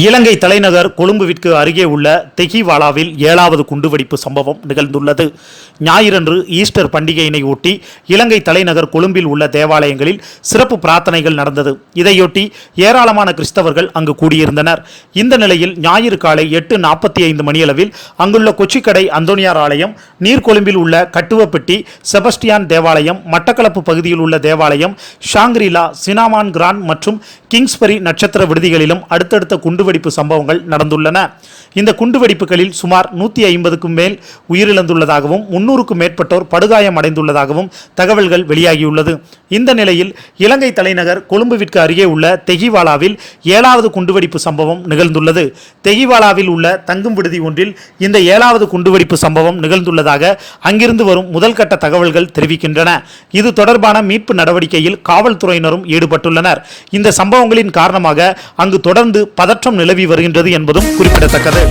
இலங்கை தலைநகர் கொழும்புவிற்கு அருகே உள்ள தெஹிவாலாவில் ஏழாவது குண்டுவெடிப்பு சம்பவம் நிகழ்ந்துள்ளது. ஞாயிறன்று ஈஸ்டர் பண்டிகையினை ஒட்டி இலங்கை தலைநகர் கொழும்பில் உள்ள தேவாலயங்களில் சிறப்பு பிரார்த்தனைகள் நடந்தது. இதையொட்டி ஏராளமான கிறிஸ்தவர்கள் அங்கு கூடியிருந்தனர். இந்த நிலையில் ஞாயிறு காலை எட்டு நாற்பத்தி ஐந்து மணியளவில் அங்குள்ள கொச்சிக்கடை அந்தோனியார் ஆலயம் நீர்கொழும்பில் உள்ள கட்டுவப்பட்டி செபஸ்டியான் தேவாலயம் மட்டக்களப்பு பகுதியில் உள்ள தேவாலயம் ஷாங்கிரிலா சினாமான் கிரான் மற்றும் கிங்ஸ்பரி நட்சத்திர விடுதிகளிலும் அடுத்தடுத்த குண்டு குண்டுவெடிப்பு சம்பவங்கள் நடந்துள்ளன. இந்த குண்டுவெடிப்புகளில் சுமார் நூற்றி ஐம்பதுக்கும் மேல் உயிரிழந்துள்ளதாகவும் முன்னூறுக்கும் மேற்பட்டோர் படுகாயம் அடைந்துள்ளதாகவும் தகவல்கள் வெளியாகியுள்ளது. இந்த நிலையில் இலங்கை தலைநகர் கொழும்புவிற்கு அருகே உள்ள தெகிவாலாவில் ஏழாவது குண்டுவெடிப்பு சம்பவம் நிகழ்ந்துள்ளது. தெகிவாலாவில் உள்ள தங்கும் விடுதி ஒன்றில் இந்த ஏழாவது குண்டுவெடிப்பு சம்பவம் நிகழ்ந்துள்ளதாக அங்கிருந்து வரும் முதல்கட்ட தகவல்கள் தெரிவிக்கின்றன. இது தொடர்பான மீட்பு நடவடிக்கையில் காவல்துறையினரும் ஈடுபட்டுள்ளனர். இந்த சம்பவங்களின் காரணமாக அங்கு தொடர்ந்து பதற்றம் நிலவி வருகின்றது என்பதும் குறிப்பிடத்தக்கது.